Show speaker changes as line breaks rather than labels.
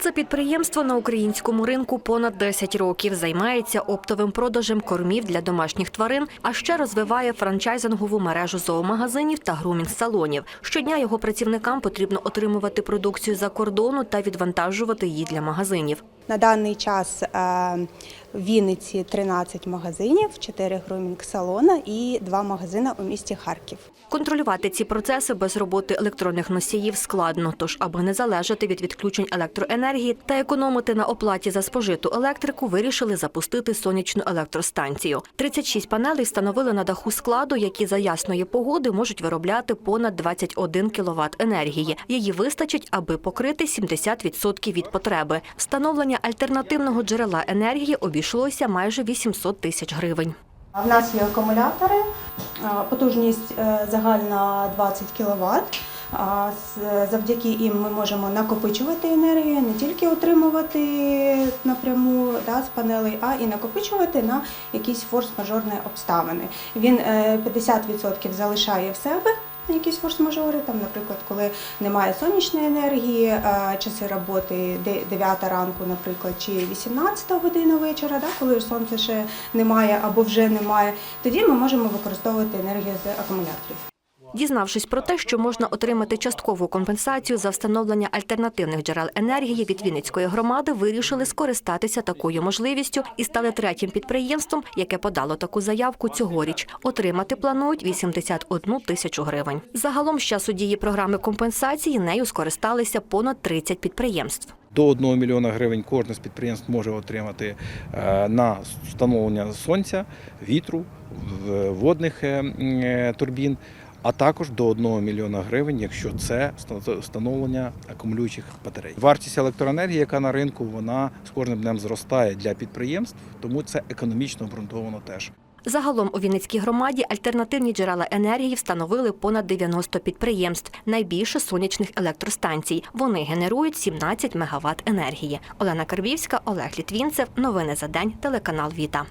Це підприємство на українському ринку понад 10 років. Займається оптовим продажем кормів для домашніх тварин, а ще розвиває франчайзингову мережу зоомагазинів та грумінг-салонів. Щодня його працівникам потрібно отримувати продукцію за кордону та відвантажувати її для магазинів.
На даний час е, в Вінниці 13 магазинів, 4 грумінг-салона і 2 магазини у місті Харків.
Контролювати ці процеси без роботи електронних носіїв складно. Тож, аби не залежати від відключень електроенергії та економити на оплаті за спожиту електрику, вирішили запустити сонячну електростанцію. 36 панелей встановили на даху складу, які за ясної погоди можуть виробляти понад 21 кВт енергії. Її вистачить, аби покрити 70% від потреби. Встановлення альтернативного джерела енергії обійшлося майже 800 тисяч гривень.
В нас є акумулятори, е, потужність е, загальна 20 кВт. Завдяки їм ми можемо накопичувати енергію, не тільки отримувати напряму да, з панелей, а і накопичувати на якісь форс-мажорні обставини. Він е, 50% залишає в себе. Якісь форс-мажори, там, наприклад, коли немає сонячної енергії, е, часи роботи 9 ранку, наприклад, чи 18 година вечора, да, коли сонця ще немає або вже немає, тоді ми можемо використовувати енергію з акумуляторів.
Дізнавшись про те, що можна отримати часткову компенсацію за встановлення альтернативних джерел енергії від Вінницької громади, вирішили скористатися такою можливістю і стали третім підприємством, яке подало таку заявку цьогоріч. Отримати планують 81 тисячу гривень. Загалом з часу дії програми компенсації нею скористалися понад 30 підприємств.
До 1 мільйона гривень кожне з підприємств може отримати е, на встановлення сонця, вітру, водних е, е, турбін, а також до 1 мільйона гривень, якщо це ста- встановлення акумулюючих батарей. Вартість електроенергії, яка на ринку, вона з кожним днем зростає для підприємств, тому це економічно обґрунтовано теж.
Загалом у Вінницькій громаді альтернативні джерела енергії встановили понад 90 підприємств, найбільше сонячних електростанцій. Вони генерують 17 МВт енергії. Олена Карбівська, Олег Літвінцев. Новини за день. Телеканал Віта.